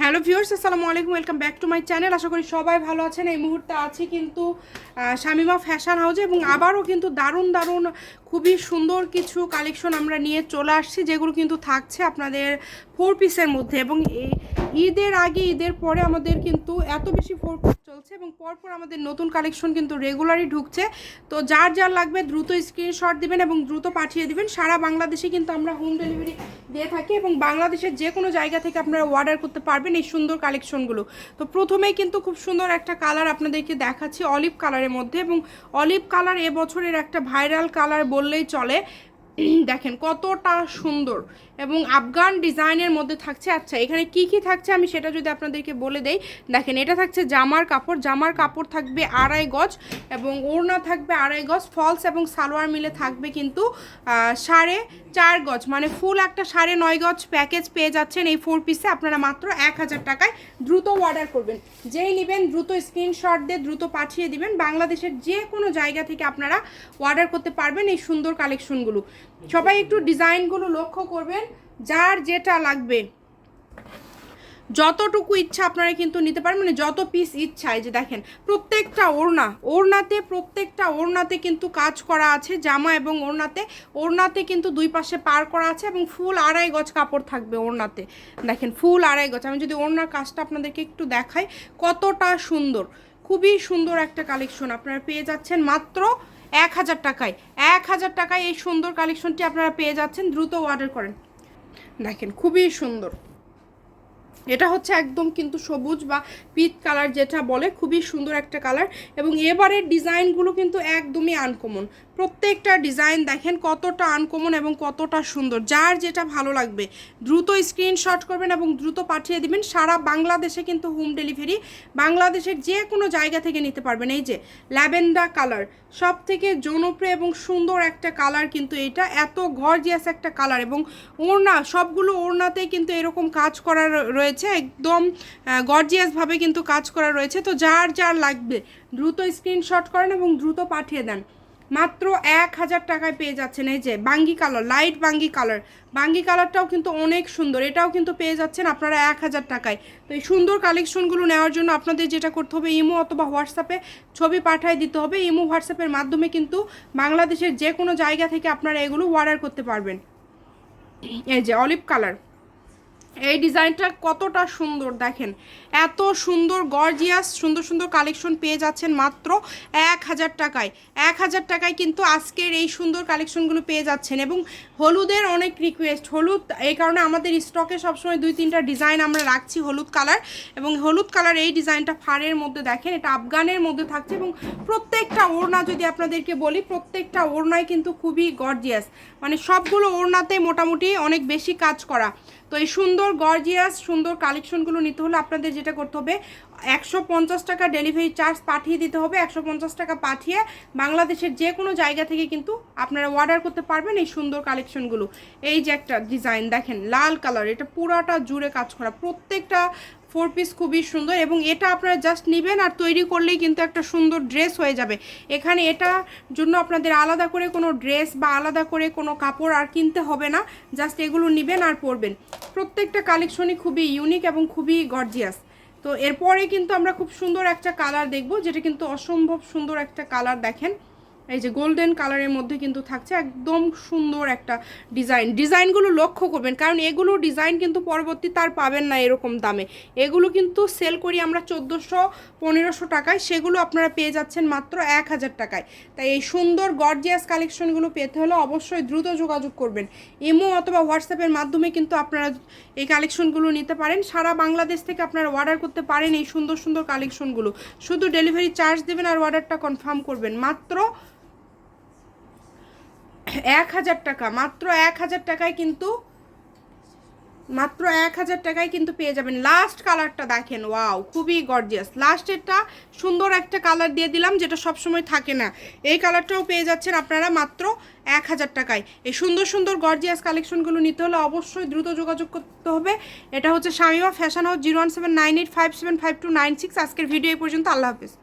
Hello viewers, আসসালামু আলাইকুম, welcome back to my channel. আশা করি সবাই ভালো আছেন। এই মুহূর্তে আছি কিন্তু শামিমা ফ্যাশন হাউজে এবং আবারও কিন্তু দারুণ দারুণ খুবই সুন্দর কিছু কালেকশন আমরা নিয়ে চলে আসছি, যেগুলো কিন্তু থাকছে আপনাদের ফোর পিসের মধ্যে এবং ঈদের আগে, ঈদের পরে আমাদের কিন্তু এত বেশি ফোর পিস চলছে এবং পরপর আমাদের নতুন কালেকশন কিন্তু রেগুলারই ঢুকছে। তো যার যার লাগবে দ্রুত স্ক্রিনশট দিবেন এবং দ্রুত পাঠিয়ে দিবেন। সারা বাংলাদেশে কিন্তু আমরা হোম ডেলিভারি দিয়ে থাকি এবং বাংলাদেশের যে কোনো জায়গা থেকে আপনারা অর্ডার করতে পারবেন এই সুন্দর কালেকশনগুলো তো প্রথমেই কিন্তু খুব সুন্দর একটা কালার আপনাদেরকে দেখাচ্ছি অলিভ কালারের মধ্যে এবং অলিভ কালার এবছরের একটা ভাইরাল কালার বললেই চলে। দেখেন কতটা সুন্দর এবং আফগান ডিজাইনের মধ্যে থাকছে। আচ্ছা এখানে কি কি থাকছে আমি সেটা যদি আপনাদেরকে বলে দেই। দেখেন, এটা থাকছে জামার কাপড়। জামার কাপড় থাকবে আড়াই গজ এবং ওড়না থাকবে আড়াই গজ। ফলস এবং সালোয়ার মিলে থাকবে কিন্তু সাড়ে চার গজ। মানে ফুল একটা সাড়ে নয় গজ প্যাকেজ পেয়ে যাচ্ছেন এই ফোর পিসে আপনারা মাত্র এক হাজার টাকায় দ্রুত অর্ডার করবেন। যেই নেবেন দ্রুত স্ক্রিনশট দিয়ে দ্রুত পাঠিয়ে দিবেন। বাংলাদেশের যে কোনো জায়গা থেকে আপনারা অর্ডার করতে পারবেন এই সুন্দর কালেকশনগুলো সবাই একটু ডিজাইনগুলো লক্ষ্য করবেন, যার যেটা লাগবে। যতটুকু ইচ্ছা আপনারা কিন্তু নিতে পারেন মানে যত পিস ইচ্ছা, এই যে দেখেন, প্রত্যেকটা ওড়না, ওড়নাতে প্রত্যেকটা ওড়নাতে কিন্তু কাজ করা আছে, জামা এবং ওড়নাতে ওড়নাতে কিন্তু দুই পাশে পার করা আছে এবং ফুল আড়াই গজ কাপড় থাকবে ওড়নাতে। দেখেন, ফুল আড়াই গজ, আমি যদি ওড়নার কাজটা আপনাদেরকে একটু দেখাই, কতটা সুন্দর, খুবই সুন্দর একটা কালেকশন আপনারা পেয়ে যাচ্ছেন। মাত্র এক হাজার টাকায়, এক হাজার টাকায় এই সুন্দর কালেকশনটি আপনারা পেয়ে যাচ্ছেন, দ্রুত অর্ডার করেন। দেখেন, খুবই সুন্দর। এটা হচ্ছে একদম কিন্তু সবুজ বা পিচ কালার যেটা বলে, খুবই সুন্দর একটা কালার। এবং এবারের ডিজাইনগুলো কিন্তু একদমই আনকমন প্রত্যেকটা ডিজাইন দেখেন কতটা আনকমন এবং কতটা সুন্দর। যার যেটা ভালো লাগবে, দ্রুত স্ক্রিনশট করবেন এবং দ্রুত পাঠিয়ে দিবেন। সারা বাংলাদেশে কিন্তু হোম ডেলিভারি বাংলাদেশের যে কোনো জায়গা থেকে নিতে পারবেন। এই যে ল্যাভেন্ডা কালার সব থেকে জনপ্রিয় এবং সুন্দর একটা কালার কিন্তু এটা। এত গর্জিয়াস একটা কালার এবং ওড়না, সবগুলো ওড়নাতেই কিন্তু এরকম কাজ করা র- রয়েছে, একদম গর্জিয়াসভাবে কিন্তু কাজ করা রয়েছে। তো যার যার লাগবে, দ্রুত স্ক্রিনশট করেন এবং দ্রুত পাঠিয়ে দেন। মাত্র এক হাজার টাকায় পেয়ে যাচ্ছেন এই যে বাঙ্গি কালার লাইট বাঙ্গি কালার বাঙ্গি কালারটাও কিন্তু অনেক সুন্দর, এটাও কিন্তু পেয়ে যাচ্ছেন আপনারা এক হাজার টাকায়। তো এই সুন্দর কালেকশনগুলো নেওয়ার জন্য আপনাদের যেটা করতে হবে, ইমো অথবা হোয়াটসঅ্যাপে ছবি পাঠিয়ে দিতে হবে। ইমো হোয়াটসঅ্যাপের মাধ্যমে কিন্তু বাংলাদেশের যে কোনো জায়গা থেকে আপনারা এগুলো অর্ডার করতে পারবেন। এই যে অলিভ কালার এই ডিজাইনটা কতটা সুন্দর দেখেন। এত সুন্দর গর্জিয়াস সুন্দর সুন্দর কালেকশন পেয়ে যাচ্ছেন মাত্র এক হাজার টাকায়। এক হাজার টাকায় কিন্তু আজকের এই সুন্দর কালেকশনগুলো পেয়ে যাচ্ছেন এবং হলুদের অনেক রিকোয়েস্ট হলুদ, এই কারণে আমাদের স্টকে সবসময় দুই, তিনটা ডিজাইন আমরা রাখছি হলুদ কালার এবং হলুদ কালার এই ডিজাইনটা ফাড়ের মধ্যে দেখেন, এটা আফগানের মধ্যে থাকছে এবং প্রত্যেকটা ওড়না যদি আপনাদেরকে বলি, প্রত্যেকটা ওড়নায় কিন্তু খুবই গর্জিয়াস মানে সবগুলো ওড়নাতে মোটামুটি অনেক বেশি কাজ করা। তো এই সুন্দর গর্জিয়াস সুন্দর কালেকশনগুলো নিতে হলে আপনাদের যেটা করতে হবে একশো পঞ্চাশ টাকা ডেলিভারি চার্জ পাঠিয়ে দিতে হবে, একশো পঞ্চাশ টাকা পাঠিয়ে বাংলাদেশের যে কোনো জায়গা থেকে কিন্তু আপনারা অর্ডার করতে পারবেন এই সুন্দর কালেকশনগুলো এই যে একটা ডিজাইন দেখেন, লাল কালার এটা পুরাটা জুড়ে কাজ করা। প্রত্যেকটা ফোর পিস খুবই সুন্দর এবং এটা আপনারা জাস্ট নেবেন আর তৈরি করলেই কিন্তু একটা সুন্দর ড্রেস হয়ে যাবে। এখানে এটা জন্য আপনাদের আলাদা করে কোনো ড্রেস বা আলাদা করে কোনো কাপড় আর কিনতে হবে না জাস্ট এগুলো নেবেন আর পরবেন। প্রত্যেকটা কালেকশনই খুবই ইউনিক এবং খুবই গর্জিয়াস তো এরপরে কিন্তু আমরা খুব সুন্দর একটা কালার দেখব, যেটা কিন্তু অসম্ভব সুন্দর একটা কালার দেখেন। এই যে গোল্ডেন কালারের মধ্যে কিন্তু থাকছে একদম সুন্দর একটা ডিজাইন ডিজাইনগুলো লক্ষ্য করবেন, কারণ এগুলো ডিজাইন কিন্তু পরবর্তী তার পাবেন না এরকম দামে। এগুলো কিন্তু সেল করি আমরা চোদ্দোশো পনেরোশো টাকায়, সেগুলো আপনারা পেয়ে যাচ্ছেন মাত্র এক হাজার টাকায়। তাই এই সুন্দর গর্জিয়াস কালেকশনগুলো পেতে হলে অবশ্যই দ্রুত যোগাযোগ করবেন। ইমো অথবা হোয়াটসঅ্যাপের মাধ্যমে কিন্তু আপনারা এই কালেকশনগুলো নিতে পারেন। সারা বাংলাদেশ থেকে আপনারা অর্ডার করতে পারেন এই সুন্দর সুন্দর কালেকশনগুলো শুধু ডেলিভারি চার্জ দেবেন আর অর্ডারটা কনফার্ম করবেন। মাত্র এক হাজার টাকা, মাত্র এক হাজার টাকায় কিন্তু, মাত্র এক হাজার টাকায় কিন্তু পেয়ে যাবেন। লাস্ট কালারটা দেখেন ওয়াও খুবই গর্জিয়াস লাস্টেরটা সুন্দর একটা কালার দিয়ে দিলাম, যেটা সবসময় থাকে না। এই কালারটাও পেয়ে যাচ্ছেন আপনারা মাত্র এক হাজার টাকায়। এই সুন্দর সুন্দর গর্জিয়াস কালেকশনগুলো নিতে হলে অবশ্যই দ্রুত যোগাযোগ করতে হবে। এটা হচ্ছে Shamima fashion house zero one seven nine eight five seven five two nine six আজকের ভিডিও এই পর্যন্ত, আল্লাহ হাফিজ।